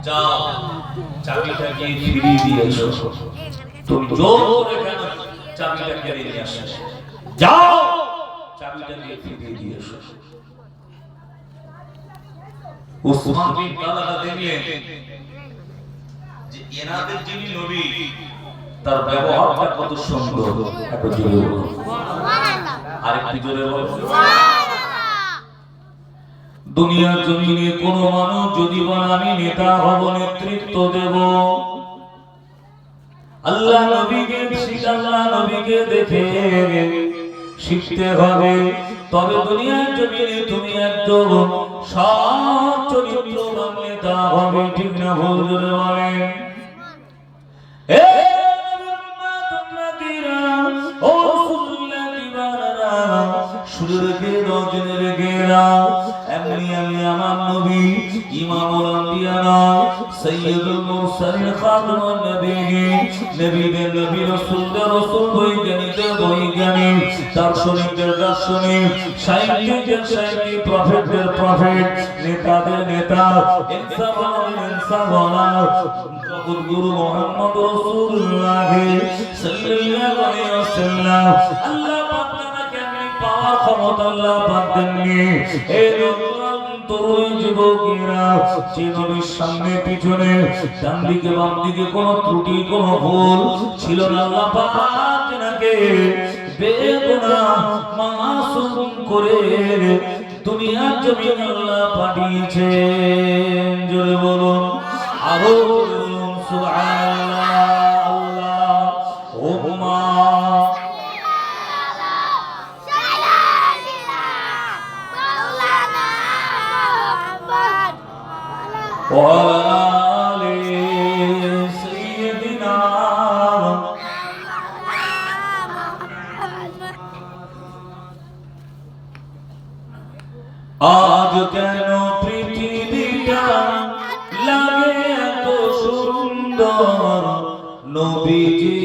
যাও চাবিটা ফিরিয়ে দিয়ে এসো। তুমি জোর করে কেন চাবিটা কেড়ে নিয়ে আসো? যাও! চাবিটা ফিরিয়ে দিয়ে এসো। উসমান বিন তালহা দেখলেন যে এনাদের যিনি নবী তার ব্যবহারটা কত সুন্দর। জোরে আরেকটু জোরে বলুন। দুনিয়ার জমিনে কোন মানুষ যদি বলে আমি নেতা হব, নেতৃত্ব দেব। আল্লাহ নবীকে আল্লাহ নবীকে দেখে শিখতে হবে। তবে দুনিয়ার জমিনে তুমি একজন সৎ চরিত্রবান নেতা হবে, ঠিক না ভুল বলেন? শুনে রেখে দাও, জেনে এমনি আমি আমার নবী, ইমামুল আম্বিয়া নয়, সাইয়্যিদুল মুরসালিন, খাতামুন নবিয়্যিন, নবীদের নবী, রাসূলদের রাসূল, বৈজ্ঞানিকদের বৈজ্ঞানিক, দার্শনিকদের দার্শনিক, সাহিত্যিকদের সাহিত্যিক, প্রফেটদের প্রফেট, নেতাদের নেতা, ইনসাফওয়ালাদের ইনসাফওয়ালা, জগৎ গুরু মোহাম্মদ রাসূলুল্লাহ সাল্লাল্লাহু আলাইহি ওয়াসাল্লাম। আল্লাহ পাওয়ার ক্ষমতা আল্লাহ পাক দেননি এই তরুণ যুবকেরা সামনে পিছনে ডান দিকে বাম দিকে কোনো ত্রুটি, কোনো ভুল ছিল না। আল্লাহ পাক তাকে বেগুনা মাসুম করে দুনিয়ার আল্লাহ পাঠিয়েছেন। জোরে বলুন, আরও সুবহানাল্লাহ। وعلى آل سيدنا আজ কেন পৃথিবীটা লাগে এত সুন্দর নবীজি